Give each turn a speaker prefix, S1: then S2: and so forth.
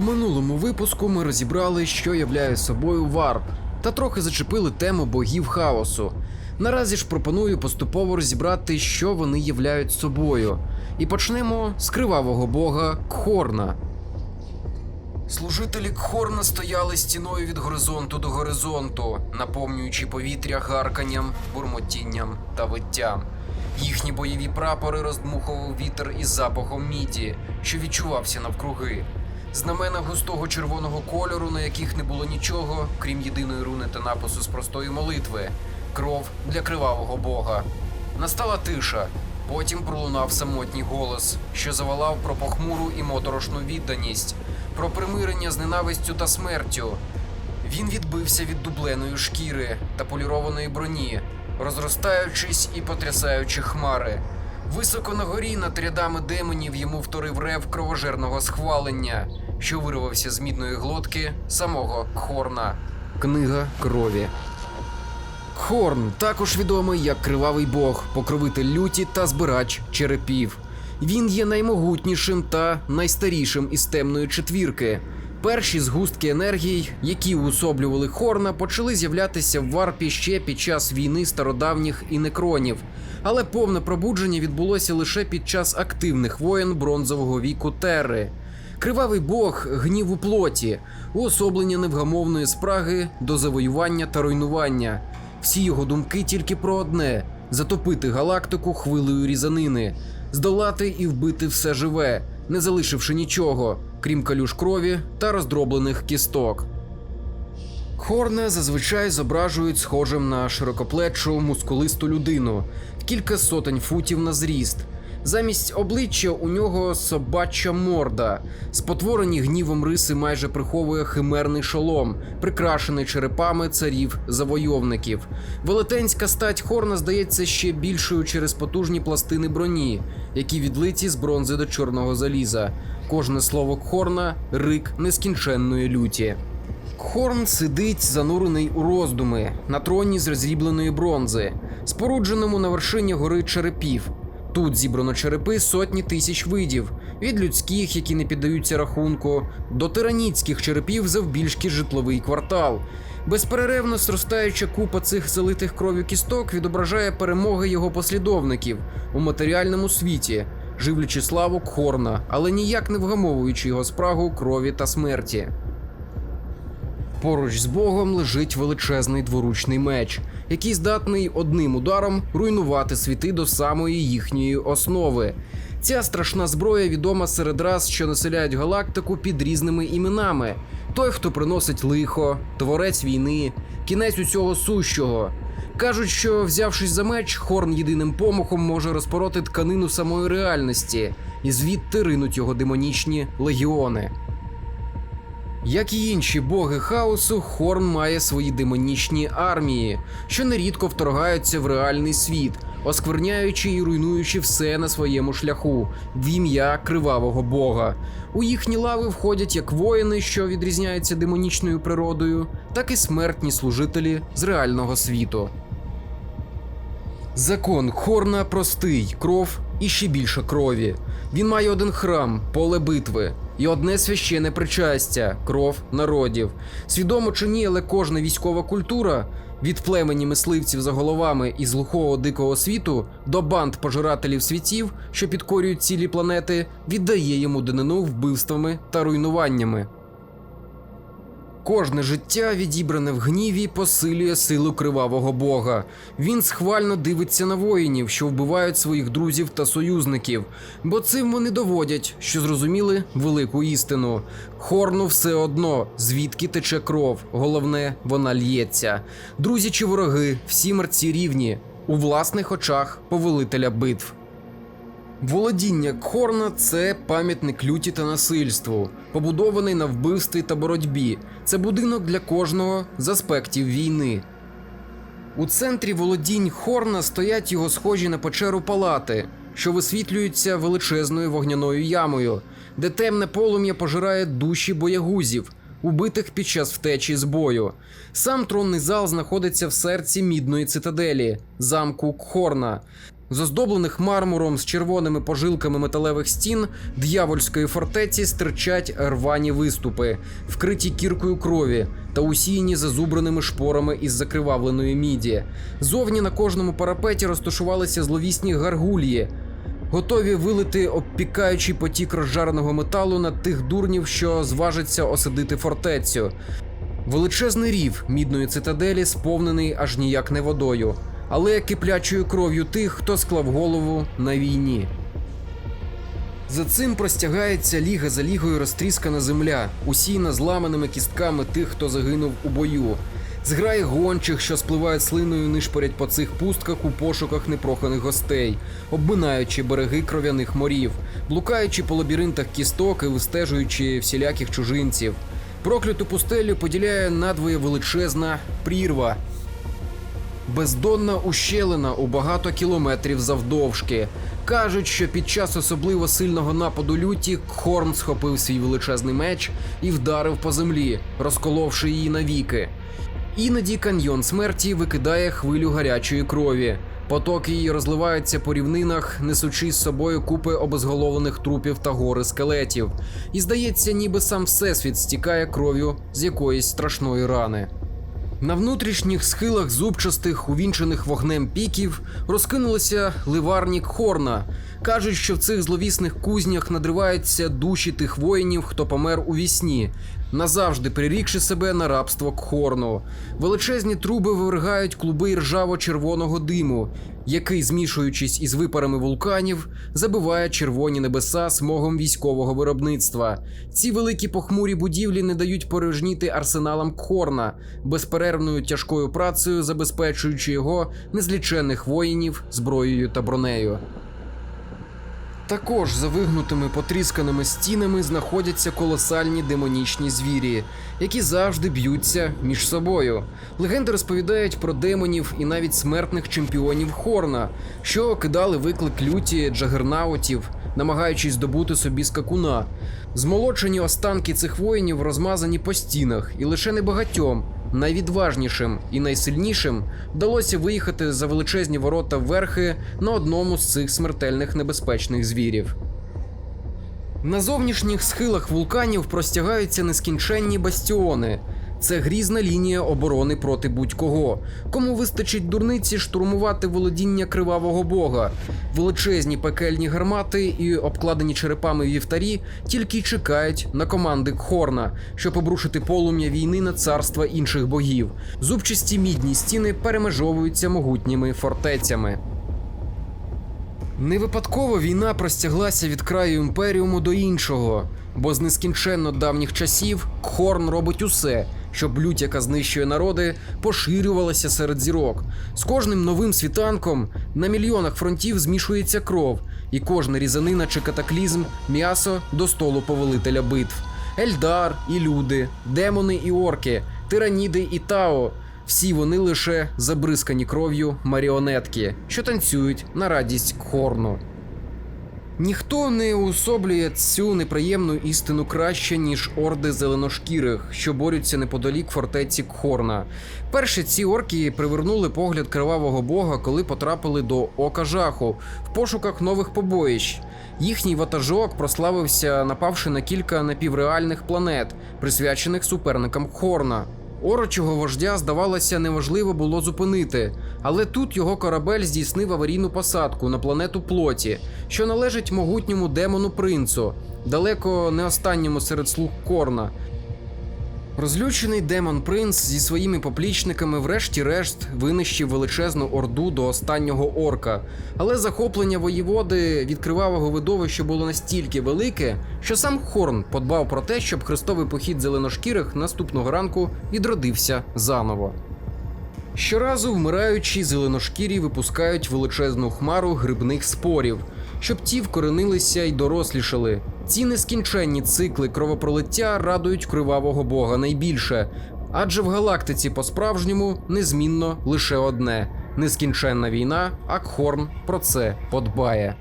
S1: У минулому випуску ми розібрали, що являє собою варп, та трохи зачепили тему богів хаосу. Наразі ж пропоную поступово розібрати, що вони являють собою. І почнемо з кривавого бога Кхорна. Служителі Кхорна стояли стіною від горизонту до горизонту, наповнюючи повітря гарканням, бурмотінням та виттям. Їхні бойові прапори роздмухував вітер із запахом міді, що відчувався навкруги. Знамена густого червоного кольору, на яких не було нічого, крім єдиної руни та напису з простої молитви кров для кривавого бога. Настала тиша. Потім пролунав самотній голос, що завалав про похмуру і моторошну відданість, про примирення з ненавистю та смертю. Він відбився від дубленої шкіри та полірованої броні, розростаючись і потрясаючи хмари. Високо на горі над рядами демонів йому вторив рев кровожерного схвалення, що вирвався з мідної глотки самого Кхорна. Книга крові. Хорн також відомий як кривавий бог, покровитель люті та збирач черепів. Він є наймогутнішим та найстарішим із темної четвірки. Перші згустки енергії, які уособлювали Хорна, почали з'являтися в варпі ще під час війни стародавніх і некронів, але повне пробудження відбулося лише під час активних воєн бронзового віку Терри. Кривавий бог гнів у плоті, уособлення невгамовної спраги до завоювання та руйнування. Всі його думки тільки про одне: затопити галактику хвилею різанини, здолати і вбити все живе, не залишивши нічого, крім калюш крові та роздроблених кісток. Хорне зазвичай зображують схожим на широкоплечу мускулисту людину, кілька сотень футів на зріст. Замість обличчя у нього собача морда. Спотворені гнівом риси майже приховує химерний шолом, прикрашений черепами царів завойовників. Велетенська стать Хорна здається ще більшою через потужні пластини броні, які відлиті з бронзи до чорного заліза. Кожне слово Хорна рик нескінченної люті. Хорн сидить занурений у роздуми на троні з розрібленої бронзи, спорудженому на вершині гори черепів. Тут зібрано черепи сотні тисяч видів, від людських, які не піддаються рахунку, до тираніцьких черепів завбільшки житловий квартал. Безперервно зростаюча купа цих залитих кров'ю кісток відображає перемоги його послідовників у матеріальному світі, живлячи славу Кхорна, але ніяк не вгамовуючи його спрагу крові та смерті. Поруч з Богом лежить величезний дворучний меч, який здатний одним ударом руйнувати світи до самої їхньої основи. Ця страшна зброя відома серед рас, що населяють галактику під різними іменами: той, хто приносить лихо, творець війни, кінець усього сущого. Кажуть, що взявшись за меч, Хорн єдиним помахом може розпороти тканину самої реальності, і звідти ринуть його демонічні легіони. Як і інші боги хаосу, Хорн має свої демонічні армії, що нерідко вторгаються в реальний світ, оскверняючи і руйнуючи все на своєму шляху в ім'я кривавого бога. У їхні лави входять як воїни, що відрізняються демонічною природою, так і смертні служителі з реального світу. Закон Хорна простий, кров і ще більше крові. Він має один храм, поле битви, і одне священне причастя кров народів. Свідомо чи ні, але кожна військова культура від племені мисливців за головами із глухого дикого світу до банд пожирателів світів, що підкорюють цілі планети, віддає йому данину вбивствами та руйнуваннями. Кожне життя, відібране в гніві, посилює силу кривавого бога. Він схвально дивиться на воїнів, що вбивають своїх друзів та союзників, бо цим вони доводять, що зрозуміли велику істину. Хорну все одно, звідки тече кров. Головне, вона лється. Друзі чи вороги, всі мерці рівні у власних очах повелителя битв. Володіння Кхорна це пам'ятник люті та насильству, побудований на вбивстві та боротьбі. Це будинок для кожного з аспектів війни. У центрі володінь Хорна стоять його схожі на печеру палати, що висвітлюються величезною вогняною ямою, де темне полум'я пожирає душі боягузів, убитих під час втечі з бою. Сам тронний зал знаходиться в серці мідної цитаделі, замку Кхорна. З оздоблених мармуром з червоними пожилками металевих стін д'явольської фортеці стирчать рвані виступи, вкриті кіркою крові та усіяні зазубреними шпорами із закривавленої міді. Зовні на кожному парапеті розташувалися зловісні гаргулії, готові вилити обпікаючий потік розжареного металу на тих дурнів, що зважиться осадити фортецю. Величезний рів мідної цитаделі сповнений аж ніяк не водою, але киплячою кров'ю тих, хто склав голову на війні. За цим простягається ліга за лігою розтріскана земля, усіяна зламаними кістками тих, хто загинув у бою. Зграї гончих, що спливають слиною, нишпорять по цих пустках у пошуках непроханих гостей, обминаючи береги кров'яних морів, блукаючи по лабіринтах кісток і вистежуючи всіляких чужинців. Прокляту пустелю поділяє надвоє величезна прірва, бездонна ущелина у багато кілометрів завдовжки. Кажуть, що під час особливо сильного нападу люті Хорн схопив свій величезний меч і вдарив по землі, розколовши її навіки. Іноді каньйон смерті викидає хвилю гарячої крові. Потоки її розливаються по рівнинах, несучи з собою купи обезголовлених трупів та гори скелетів. І здається, ніби сам всесвіт стікає кров'ю з якоїсь страшної рани. На внутрішніх схилах зубчастих, увінчених вогнем піків, розкинулися ливарні Хорна. Кажуть, що в цих зловісних кузнях надриваються душі тих воїнів, хто помер у вісні, назавжди прирікши себе на рабство Кхорну. Величезні труби вивергають клуби ржаво-червоного диму, який, змішуючись із випарами вулканів, забиває червоні небеса смогом військового виробництва. Ці великі похмурі будівлі не дають порожніти арсеналам Кхорна, безперервною тяжкою працею забезпечуючи його незліченних воїнів зброєю та бронею. Також за вигнутими потрісканими стінами знаходяться колосальні демонічні звірі, які завжди б'ються між собою. Легенди розповідають про демонів і навіть смертних чемпіонів Хорна, що кидали виклик люті джагернаутів, намагаючись здобути собі скакуна. Змолочені останки цих воїнів розмазані по стінах, і лише небагатьом, найвідважнішим і найсильнішим вдалося виїхати за величезні ворота верхи на одному з цих смертельних небезпечних звірів. На зовнішніх схилах вулканів простягаються нескінченні бастіони. Це грізна лінія оборони проти будь-кого. Кому вистачить дурниці штурмувати володіння кривавого бога. Величезні пекельні гармати і обкладені черепами вівтарі тільки й чекають на команди Кхорна, щоб обрушити полум'я війни на царства інших богів. Зубчасті мідні стіни перемежовуються могутніми фортецями. Не випадково війна простяглася від краю імперіуму до іншого, бо з нескінченно давніх часів Кхорн робить усе, щоб лють, яка знищує народи, поширювалася серед зірок. З кожним новим світанком на мільйонах фронтів змішується кров, і кожна різанина чи катаклізм м'ясо до столу повелителя битв. Ельдар і люди, демони і орки, тираніди і тао. Всі вони лише забризкані кров'ю маріонетки, що танцюють на радість Кхорну. Ніхто не уособлює цю неприємну істину краще, ніж орди зеленошкірих, що борються неподалік фортеці Кхорна. Перші ці орки привернули погляд кривавого бога, коли потрапили до ока жаху в пошуках нових побоїщ. Їхній ватажок прославився, напавши на кілька напівреальних планет, присвячених суперникам Кхорна. Орочого вождя, здавалося, неможливо було зупинити, але тут його корабель здійснив аварійну посадку на планету Плоті, що належить могутньому демону принцу, далеко не останньому серед слуг Корна. Розлючений демон принц зі своїми поплічниками, врешті-решт, винищив величезну орду до останнього орка. Але захоплення воєводи від кривавого видовища було настільки велике, що сам Хорн подбав про те, щоб хрестовий похід зеленошкірих наступного ранку відродився заново. Щоразу вмираючі зеленошкірі випускають величезну хмару грибних спорів, щоб ті вкоренилися й дорослішали. Ці нескінченні цикли кровопролиття радують кривавого бога найбільше, адже в галактиці по-справжньому незмінно лише одне нескінченна війна, а Кхорн про це подбає.